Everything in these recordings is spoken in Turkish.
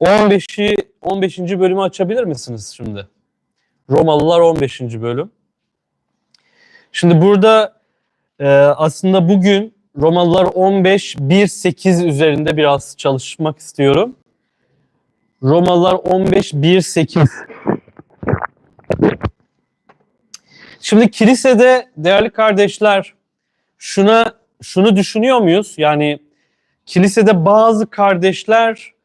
15'i 15. bölümü açabilir misiniz şimdi? Romalılar 15. bölüm. Şimdi burada e, aslında bugün Romalılar 15 1 8 üzerinde biraz çalışmak istiyorum. Romalılar 15 1 8. Şimdi kilisede değerli kardeşler şuna şunu düşünüyor muyuz? Yani kilisede bazı kardeşler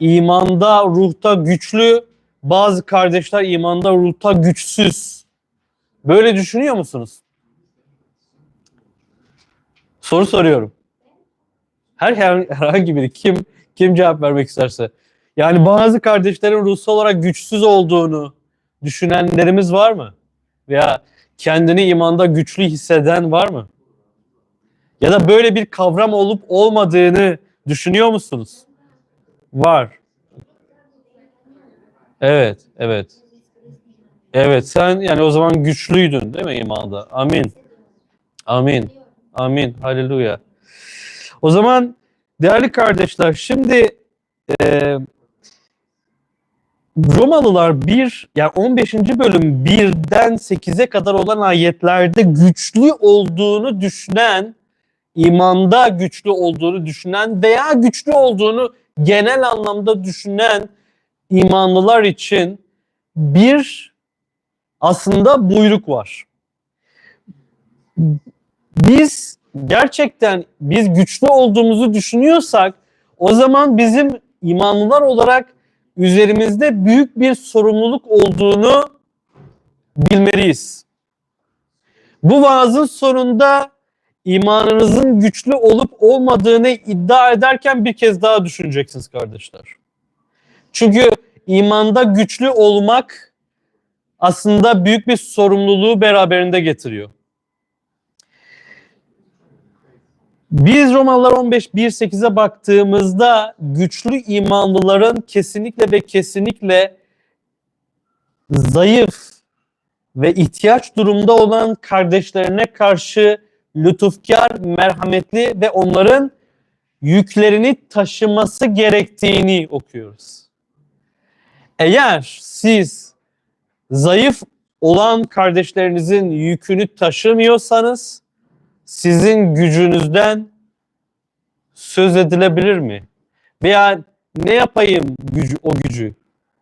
imanda, ruhta güçlü, bazı kardeşler imanda, ruhta güçsüz. Böyle düşünüyor musunuz? Soru soruyorum. Her her- herhangi biri kim kim cevap vermek isterse. Yani bazı kardeşlerin ruhsal olarak güçsüz olduğunu düşünenlerimiz var mı? Veya kendini imanda güçlü hisseden var mı? Ya da böyle bir kavram olup olmadığını düşünüyor musunuz? Var. Evet, evet. Evet, sen yani o zaman güçlüydün değil mi imanda? Amin. Amin. Amin. Haleluya. O zaman değerli kardeşler şimdi e, Romalılar 1 yani 15. bölüm 1'den 8'e kadar olan ayetlerde güçlü olduğunu düşünen, imanda güçlü olduğunu düşünen veya güçlü olduğunu genel anlamda düşünen imanlılar için bir aslında buyruk var. Biz gerçekten biz güçlü olduğumuzu düşünüyorsak o zaman bizim imanlılar olarak üzerimizde büyük bir sorumluluk olduğunu bilmeliyiz. Bu vaazın sonunda imanınızın güçlü olup olmadığını iddia ederken bir kez daha düşüneceksiniz kardeşler. Çünkü imanda güçlü olmak aslında büyük bir sorumluluğu beraberinde getiriyor. Biz Romalılar 15 1.8'e baktığımızda güçlü imanlıların kesinlikle ve kesinlikle zayıf ve ihtiyaç durumda olan kardeşlerine karşı lütufkar, merhametli ve onların yüklerini taşıması gerektiğini okuyoruz. Eğer siz zayıf olan kardeşlerinizin yükünü taşımıyorsanız sizin gücünüzden söz edilebilir mi? Veya ne yapayım gücü, o gücü?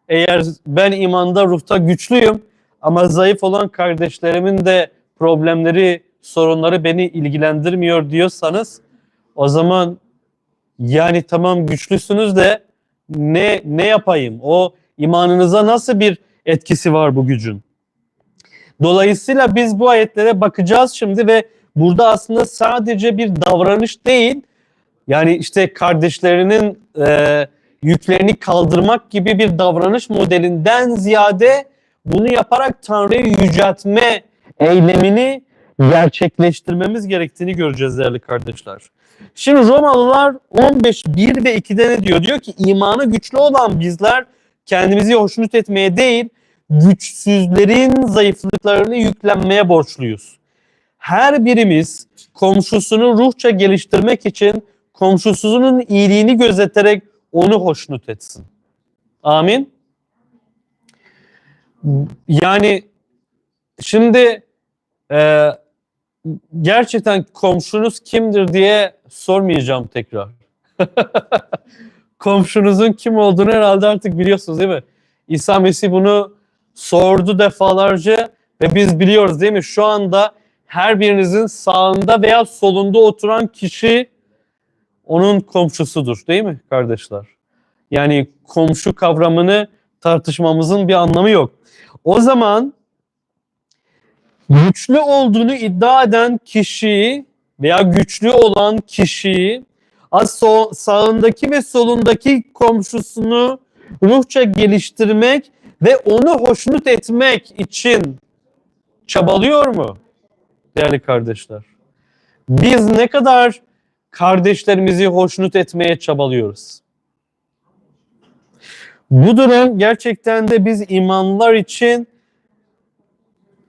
Eğer ben imanda, ruhta güçlüyüm ama zayıf olan kardeşlerimin de problemleri, sorunları beni ilgilendirmiyor diyorsanız o zaman yani tamam güçlüsünüz de ne ne yapayım? O imanınıza nasıl bir etkisi var bu gücün? Dolayısıyla biz bu ayetlere bakacağız şimdi ve burada aslında sadece bir davranış değil, yani işte kardeşlerinin e, yüklerini kaldırmak gibi bir davranış modelinden ziyade bunu yaparak Tanrı'yı yüceltme eylemini gerçekleştirmemiz gerektiğini göreceğiz değerli kardeşler. Şimdi Romalılar 15, 1 ve 2'de ne diyor? Diyor ki imanı güçlü olan bizler kendimizi hoşnut etmeye değil, güçsüzlerin zayıflıklarını yüklenmeye borçluyuz. Her birimiz komşusunu ruhça geliştirmek için komşusunun iyiliğini gözeterek onu hoşnut etsin. Amin. Yani şimdi e, gerçekten komşunuz kimdir diye sormayacağım tekrar. Komşunuzun kim olduğunu herhalde artık biliyorsunuz değil mi? İsa Mesih bunu sordu defalarca ve biz biliyoruz değil mi? Şu anda her birinizin sağında veya solunda oturan kişi onun komşusudur değil mi kardeşler? Yani komşu kavramını tartışmamızın bir anlamı yok. O zaman güçlü olduğunu iddia eden kişiyi veya güçlü olan kişiyi az sağındaki ve solundaki komşusunu ruhça geliştirmek ve onu hoşnut etmek için çabalıyor mu? Değerli kardeşler. Biz ne kadar kardeşlerimizi hoşnut etmeye çabalıyoruz? Bu durum gerçekten de biz imanlar için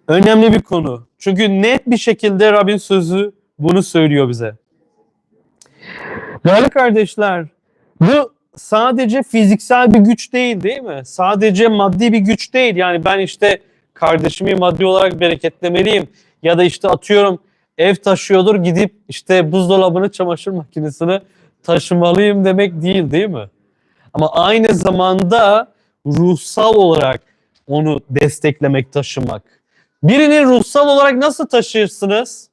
önemli bir konu. Çünkü net bir şekilde Rabbin sözü bunu söylüyor bize. Değerli kardeşler, bu sadece fiziksel bir güç değil değil mi? Sadece maddi bir güç değil. Yani ben işte kardeşimi maddi olarak bereketlemeliyim. Ya da işte atıyorum ev taşıyordur gidip işte buzdolabını çamaşır makinesini taşımalıyım demek değil değil mi? Ama aynı zamanda ruhsal olarak onu desteklemek, taşımak. Birini ruhsal olarak nasıl taşırsınız?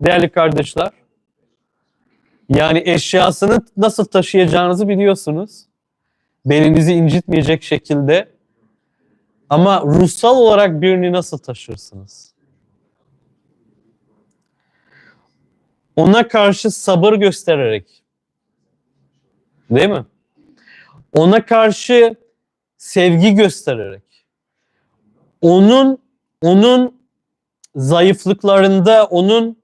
Değerli kardeşler. Yani eşyasını nasıl taşıyacağınızı biliyorsunuz. Belinizi incitmeyecek şekilde. Ama ruhsal olarak birini nasıl taşırsınız? Ona karşı sabır göstererek. Değil mi? Ona karşı sevgi göstererek. Onun onun zayıflıklarında onun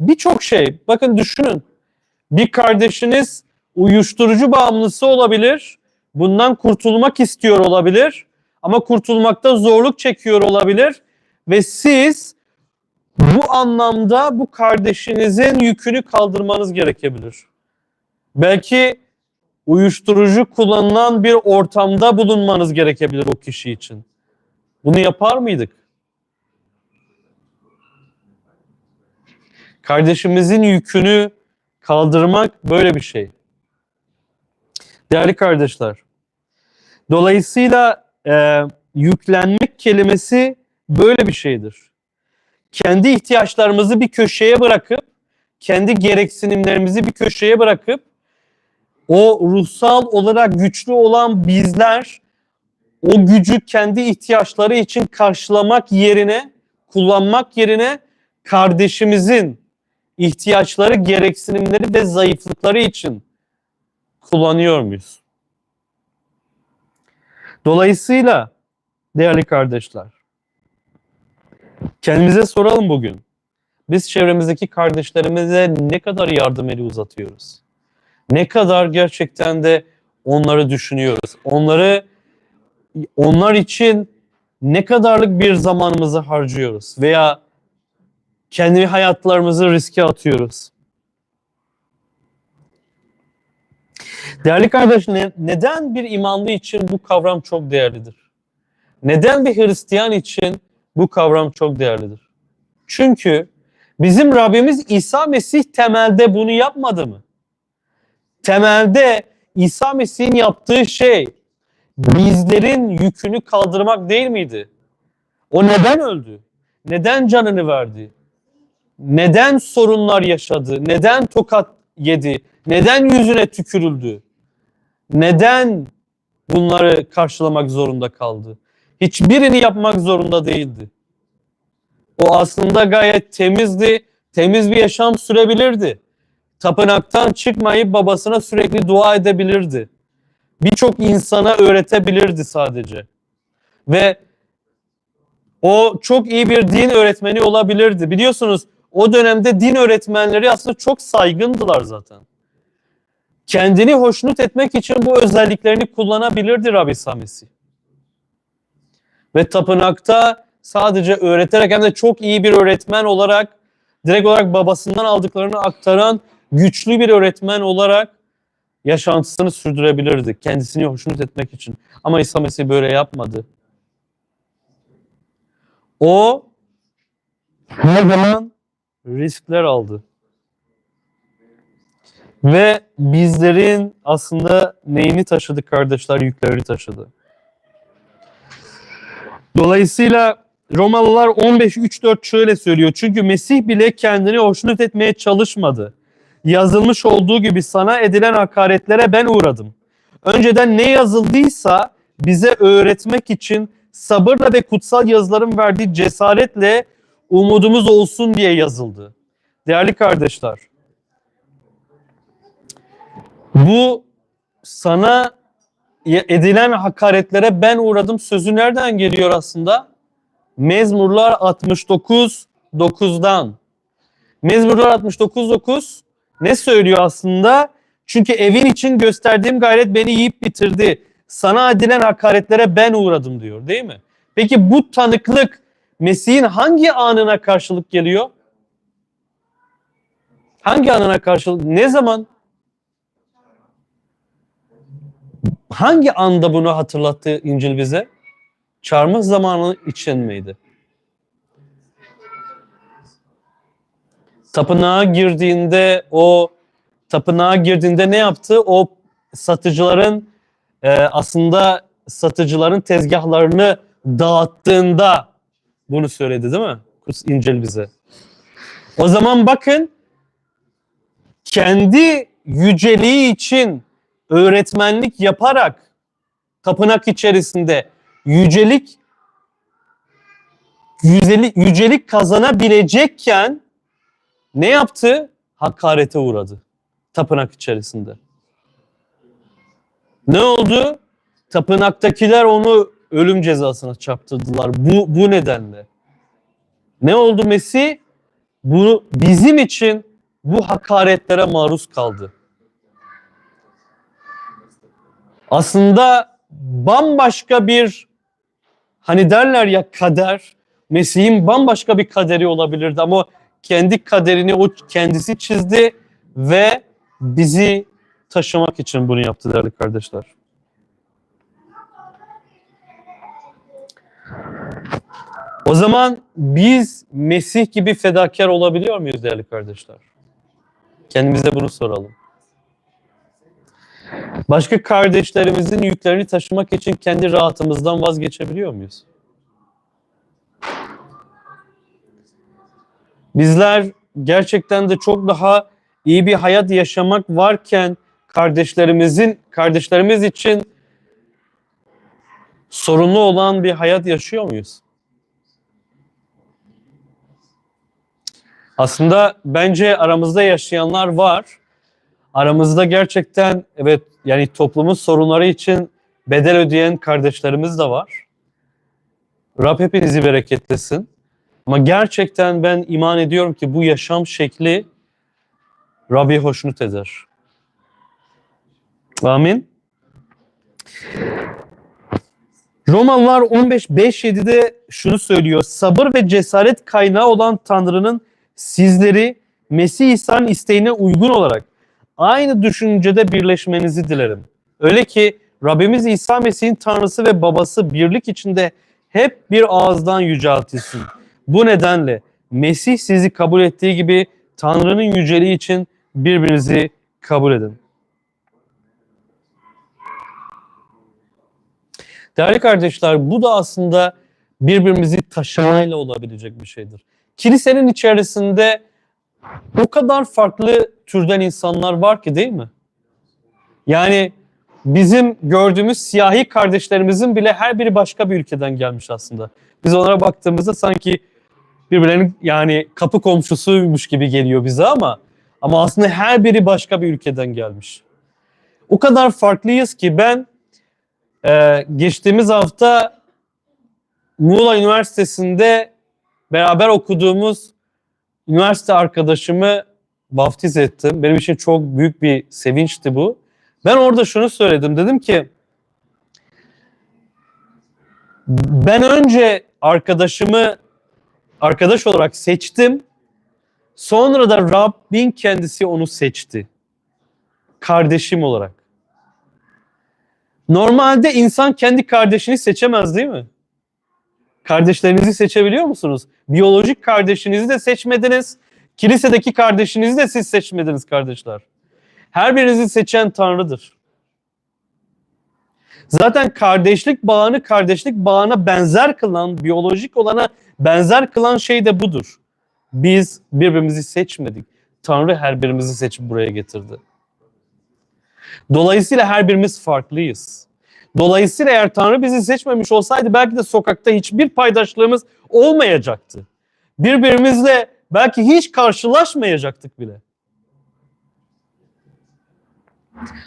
birçok şey. Bakın düşünün. Bir kardeşiniz uyuşturucu bağımlısı olabilir. Bundan kurtulmak istiyor olabilir. Ama kurtulmakta zorluk çekiyor olabilir. Ve siz bu anlamda bu kardeşinizin yükünü kaldırmanız gerekebilir. Belki uyuşturucu kullanılan bir ortamda bulunmanız gerekebilir o kişi için. Bunu yapar mıydık? Kardeşimizin yükünü kaldırmak böyle bir şey. Değerli kardeşler, dolayısıyla e, yüklenmek kelimesi böyle bir şeydir. Kendi ihtiyaçlarımızı bir köşeye bırakıp, kendi gereksinimlerimizi bir köşeye bırakıp, o ruhsal olarak güçlü olan bizler o gücü kendi ihtiyaçları için karşılamak yerine, kullanmak yerine kardeşimizin ihtiyaçları, gereksinimleri ve zayıflıkları için kullanıyor muyuz? Dolayısıyla değerli kardeşler, kendimize soralım bugün. Biz çevremizdeki kardeşlerimize ne kadar yardım eli uzatıyoruz? Ne kadar gerçekten de onları düşünüyoruz? Onları onlar için ne kadarlık bir zamanımızı harcıyoruz veya kendi hayatlarımızı riske atıyoruz. Değerli kardeş, ne- neden bir imanlı için bu kavram çok değerlidir? Neden bir Hristiyan için bu kavram çok değerlidir? Çünkü bizim Rabbimiz İsa Mesih temelde bunu yapmadı mı? Temelde İsa Mesih'in yaptığı şey bizlerin yükünü kaldırmak değil miydi? O neden öldü? Neden canını verdi? Neden sorunlar yaşadı? Neden tokat yedi? Neden yüzüne tükürüldü? Neden bunları karşılamak zorunda kaldı? Hiçbirini yapmak zorunda değildi. O aslında gayet temizdi, temiz bir yaşam sürebilirdi. Tapınaktan çıkmayıp babasına sürekli dua edebilirdi. Birçok insana öğretebilirdi sadece. Ve o çok iyi bir din öğretmeni olabilirdi. Biliyorsunuz o dönemde din öğretmenleri aslında çok saygındılar zaten. Kendini hoşnut etmek için bu özelliklerini kullanabilirdi Rabbi Samisi. Ve tapınakta sadece öğreterek hem de çok iyi bir öğretmen olarak direkt olarak babasından aldıklarını aktaran güçlü bir öğretmen olarak yaşantısını sürdürebilirdi. Kendisini hoşnut etmek için. Ama İsa Mesih böyle yapmadı. O her zaman riskler aldı. Ve bizlerin aslında neyini taşıdı kardeşler? Yüklerini taşıdı. Dolayısıyla Romalılar 15.3.4 şöyle söylüyor. Çünkü Mesih bile kendini hoşnut etmeye çalışmadı. Yazılmış olduğu gibi sana edilen hakaretlere ben uğradım. Önceden ne yazıldıysa bize öğretmek için sabırla ve kutsal yazıların verdiği cesaretle umudumuz olsun diye yazıldı. Değerli kardeşler, bu sana edilen hakaretlere ben uğradım sözü nereden geliyor aslında? Mezmurlar 69 9'dan. Mezmurlar 69 9 ne söylüyor aslında? Çünkü evin için gösterdiğim gayret beni yiyip bitirdi. Sana edilen hakaretlere ben uğradım diyor değil mi? Peki bu tanıklık Mesih'in hangi anına karşılık geliyor? Hangi anına karşılık? Ne zaman? hangi anda bunu hatırlattı İncil bize? Çarmıh zamanı için miydi? Tapınağa girdiğinde o tapınağa girdiğinde ne yaptı? O satıcıların e, aslında satıcıların tezgahlarını dağıttığında bunu söyledi değil mi? Kuts İncil bize. O zaman bakın kendi yüceliği için öğretmenlik yaparak tapınak içerisinde yücelik yücelik, yücelik kazanabilecekken ne yaptı? Hakarete uğradı tapınak içerisinde. Ne oldu? Tapınaktakiler onu ölüm cezasına çarptırdılar. Bu, bu nedenle. Ne oldu Mesih? Bu bizim için bu hakaretlere maruz kaldı. Aslında bambaşka bir hani derler ya kader Mesih'in bambaşka bir kaderi olabilirdi ama kendi kaderini o kendisi çizdi ve bizi taşımak için bunu yaptı değerli kardeşler. O zaman biz Mesih gibi fedakar olabiliyor muyuz değerli kardeşler? Kendimize bunu soralım. Başka kardeşlerimizin yüklerini taşımak için kendi rahatımızdan vazgeçebiliyor muyuz? Bizler gerçekten de çok daha iyi bir hayat yaşamak varken kardeşlerimizin kardeşlerimiz için sorunlu olan bir hayat yaşıyor muyuz? Aslında bence aramızda yaşayanlar var. Aramızda gerçekten evet yani toplumun sorunları için bedel ödeyen kardeşlerimiz de var. Rab hepinizi bereketlesin. Ama gerçekten ben iman ediyorum ki bu yaşam şekli Rabbi hoşnut eder. Amin. Romalılar 15.5-7'de şunu söylüyor. Sabır ve cesaret kaynağı olan Tanrı'nın sizleri Mesih İsa'nın isteğine uygun olarak aynı düşüncede birleşmenizi dilerim. Öyle ki Rabbimiz İsa Mesih'in Tanrısı ve Babası birlik içinde hep bir ağızdan yüceltilsin. Bu nedenle Mesih sizi kabul ettiği gibi Tanrı'nın yüceliği için birbirinizi kabul edin. Değerli kardeşler bu da aslında birbirimizi taşımayla olabilecek bir şeydir. Kilisenin içerisinde o kadar farklı türden insanlar var ki değil mi? Yani bizim gördüğümüz siyahi kardeşlerimizin bile her biri başka bir ülkeden gelmiş aslında. Biz onlara baktığımızda sanki birbirlerinin yani kapı komşusuymuş gibi geliyor bize ama ama aslında her biri başka bir ülkeden gelmiş. O kadar farklıyız ki ben e, geçtiğimiz hafta Muğla Üniversitesi'nde beraber okuduğumuz üniversite arkadaşımı vaftiz ettim. Benim için çok büyük bir sevinçti bu. Ben orada şunu söyledim. Dedim ki ben önce arkadaşımı arkadaş olarak seçtim. Sonra da Rabbin kendisi onu seçti. Kardeşim olarak. Normalde insan kendi kardeşini seçemez değil mi? Kardeşlerinizi seçebiliyor musunuz? Biyolojik kardeşinizi de seçmediniz. Kilisedeki kardeşinizi de siz seçmediniz kardeşler. Her birinizi seçen Tanrı'dır. Zaten kardeşlik bağını kardeşlik bağına benzer kılan, biyolojik olana benzer kılan şey de budur. Biz birbirimizi seçmedik. Tanrı her birimizi seçip buraya getirdi. Dolayısıyla her birimiz farklıyız. Dolayısıyla eğer Tanrı bizi seçmemiş olsaydı belki de sokakta hiçbir paydaşlığımız olmayacaktı. Birbirimizle belki hiç karşılaşmayacaktık bile.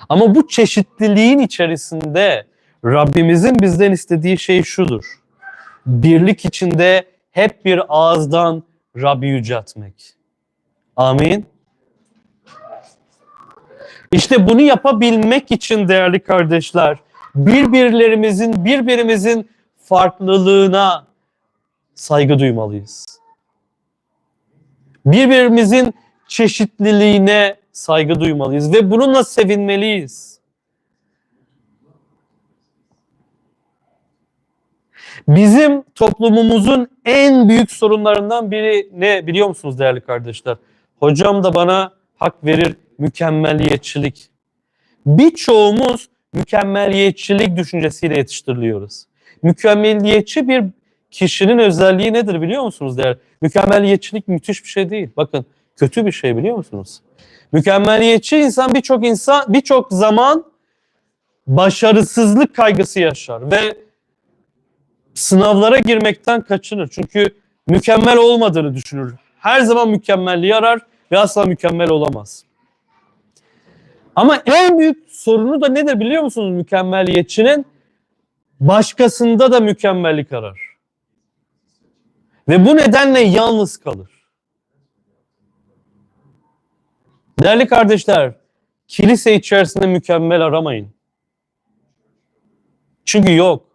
Ama bu çeşitliliğin içerisinde Rabbimizin bizden istediği şey şudur. Birlik içinde hep bir ağızdan Rabbi yüceltmek. Amin. İşte bunu yapabilmek için değerli kardeşler, birbirlerimizin birbirimizin farklılığına saygı duymalıyız. Birbirimizin çeşitliliğine saygı duymalıyız ve bununla sevinmeliyiz. Bizim toplumumuzun en büyük sorunlarından biri ne biliyor musunuz değerli kardeşler? Hocam da bana hak verir mükemmeliyetçilik. Birçoğumuz mükemmeliyetçilik düşüncesiyle yetiştiriliyoruz. Mükemmeliyetçi bir kişinin özelliği nedir biliyor musunuz değerli? Mükemmeliyetçilik müthiş bir şey değil. Bakın kötü bir şey biliyor musunuz? Mükemmeliyetçi insan birçok insan birçok zaman başarısızlık kaygısı yaşar ve sınavlara girmekten kaçınır. Çünkü mükemmel olmadığını düşünür. Her zaman mükemmelliği arar ve asla mükemmel olamaz. Ama en büyük sorunu da nedir biliyor musunuz mükemmeliyetçinin? Başkasında da mükemmellik arar. Ve bu nedenle yalnız kalır. Değerli kardeşler, kilise içerisinde mükemmel aramayın. Çünkü yok.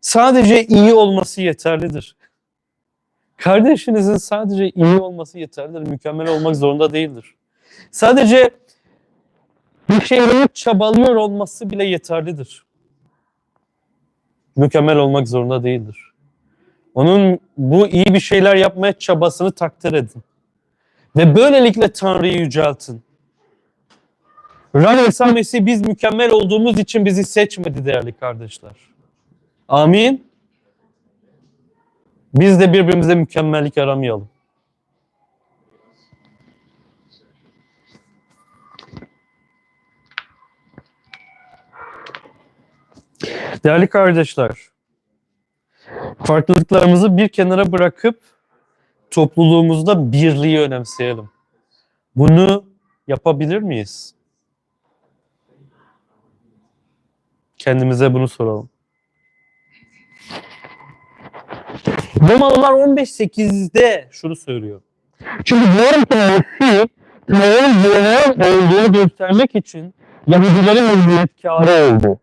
Sadece iyi olması yeterlidir. Kardeşinizin sadece iyi olması yeterlidir. Mükemmel olmak zorunda değildir. Sadece bir şeyleri çabalıyor olması bile yeterlidir. Mükemmel olmak zorunda değildir. Onun bu iyi bir şeyler yapmaya çabasını takdir edin. Ve böylelikle Tanrı'yı yüceltin. Rab İsa Mesih biz mükemmel olduğumuz için bizi seçmedi değerli kardeşler. Amin. Biz de birbirimize mükemmellik aramayalım. Değerli kardeşler, farklılıklarımızı bir kenara bırakıp topluluğumuzda birliği önemseyelim. Bunu yapabilir miyiz? Kendimize bunu soralım. Romalılar 15.8'de şunu söylüyor. Çünkü ki Mesih Tanrı'nın olduğunu göstermek için Yahudilerin hizmetkarı oldu.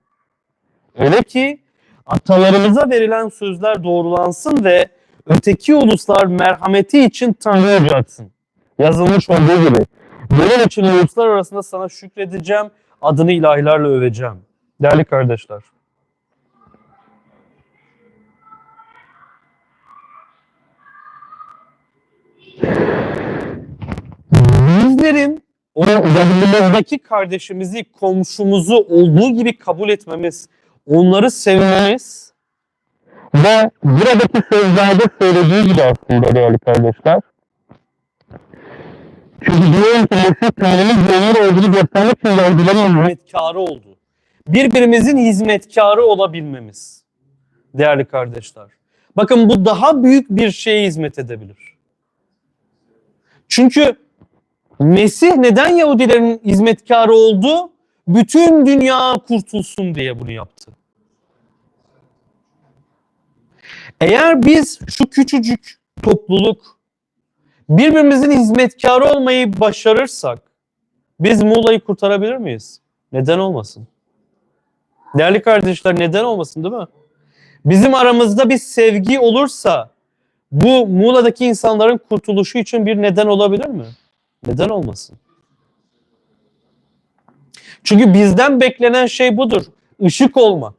Öyle ki atalarımıza verilen sözler doğrulansın ve öteki uluslar merhameti için Tanrı yüceltsin. Yazılmış olduğu gibi. Bunun için uluslar arasında sana şükredeceğim, adını ilahilerle öveceğim. Değerli kardeşler. Bizlerin o yanımızdaki kardeşimizi, komşumuzu olduğu gibi kabul etmemiz, onları sevmemiz ve buradaki sözlerde söylediği gibi aslında değerli kardeşler. Çünkü diyorum ki Mesih Tanrı'nın güvenilir olduğunu göstermek için Yahudilerin hizmetkarı oldu. Birbirimizin hizmetkarı olabilmemiz değerli kardeşler. Bakın bu daha büyük bir şeye hizmet edebilir. Çünkü Mesih neden Yahudilerin hizmetkarı oldu? Bütün dünya kurtulsun diye bunu yaptı. Eğer biz şu küçücük topluluk birbirimizin hizmetkarı olmayı başarırsak biz Muğla'yı kurtarabilir miyiz? Neden olmasın? Değerli kardeşler neden olmasın değil mi? Bizim aramızda bir sevgi olursa bu Muğla'daki insanların kurtuluşu için bir neden olabilir mi? Neden olmasın? Çünkü bizden beklenen şey budur. Işık olmak.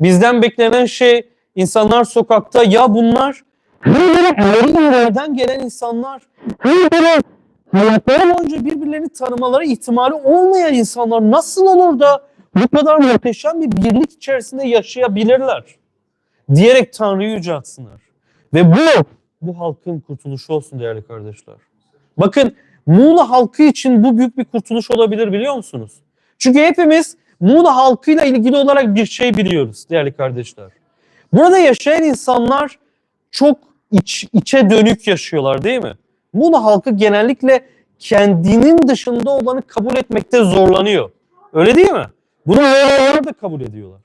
Bizden beklenen şey insanlar sokakta ya bunlar nereden gelen insanlar hayatları boyunca birbirlerini tanımaları ihtimali olmayan insanlar nasıl olur da bu kadar muhteşem bir birlik içerisinde yaşayabilirler diyerek Tanrı'yı yüceltsinler. Ve bu bu halkın kurtuluşu olsun değerli kardeşler. Bakın Muğla halkı için bu büyük bir kurtuluş olabilir biliyor musunuz? Çünkü hepimiz Muğla halkıyla ilgili olarak bir şey biliyoruz değerli kardeşler. Burada yaşayan insanlar çok iç, içe dönük yaşıyorlar değil mi? Muğla halkı genellikle kendinin dışında olanı kabul etmekte zorlanıyor. Öyle değil mi? Bunu Muğlalılar da kabul ediyorlar.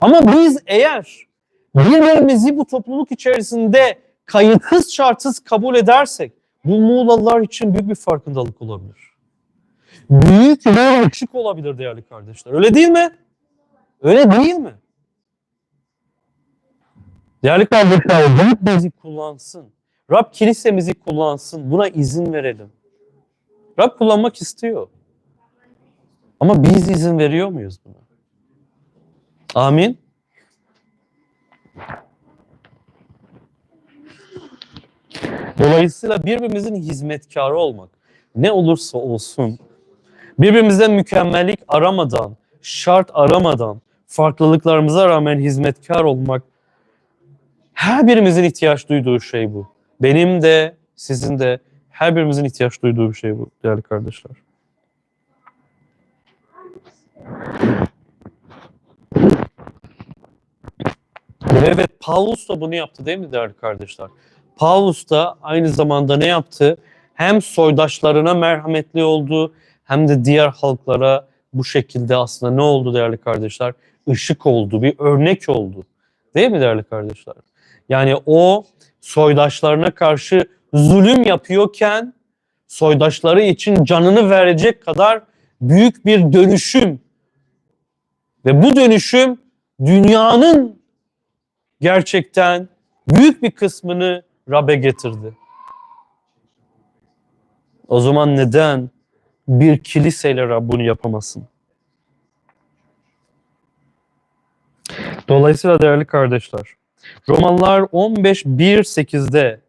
Ama biz eğer birbirimizi bu topluluk içerisinde kayıtsız şartsız kabul edersek bu Muğlalılar için büyük bir farkındalık olabilir. Büyük bir ışık olabilir değerli kardeşler. Öyle değil mi? Öyle değil mi? Değerli kardeşler, Rab bizi kullansın. Rab kilisemizi kullansın. Buna izin verelim. Rab kullanmak istiyor. Ama biz izin veriyor muyuz buna? Amin. Dolayısıyla birbirimizin hizmetkarı olmak ne olursa olsun birbirimizden mükemmellik aramadan, şart aramadan, farklılıklarımıza rağmen hizmetkar olmak her birimizin ihtiyaç duyduğu şey bu. Benim de, sizin de her birimizin ihtiyaç duyduğu bir şey bu değerli kardeşler. Ve Evet, Paulus da bunu yaptı değil mi değerli kardeşler? Paulus da aynı zamanda ne yaptı? Hem soydaşlarına merhametli oldu hem de diğer halklara bu şekilde aslında ne oldu değerli kardeşler? Işık oldu, bir örnek oldu. Değil mi değerli kardeşler? Yani o soydaşlarına karşı zulüm yapıyorken soydaşları için canını verecek kadar büyük bir dönüşüm ve bu dönüşüm dünyanın gerçekten büyük bir kısmını Rab'be getirdi. O zaman neden bir kiliseyle Rab bunu yapamasın? Dolayısıyla değerli kardeşler, Romalılar 15.1.8'de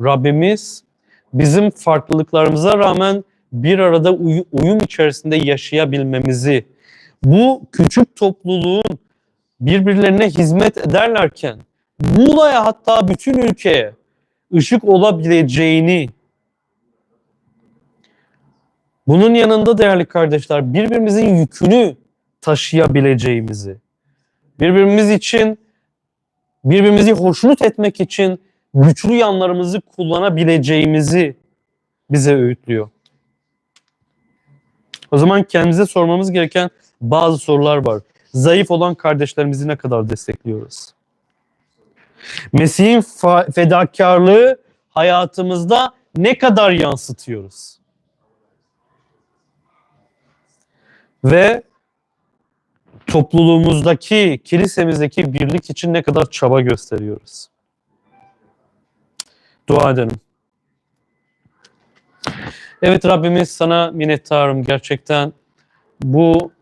Rabbimiz bizim farklılıklarımıza rağmen bir arada uy- uyum içerisinde yaşayabilmemizi, bu küçük topluluğun birbirlerine hizmet ederlerken Muğla'ya hatta bütün ülkeye ışık olabileceğini bunun yanında değerli kardeşler birbirimizin yükünü taşıyabileceğimizi birbirimiz için birbirimizi hoşnut etmek için güçlü yanlarımızı kullanabileceğimizi bize öğütlüyor. O zaman kendimize sormamız gereken bazı sorular var. Zayıf olan kardeşlerimizi ne kadar destekliyoruz? Mesih'in fedakarlığı hayatımızda ne kadar yansıtıyoruz? Ve topluluğumuzdaki, kilisemizdeki birlik için ne kadar çaba gösteriyoruz? Dua edelim. Evet Rabbimiz sana minnettarım gerçekten bu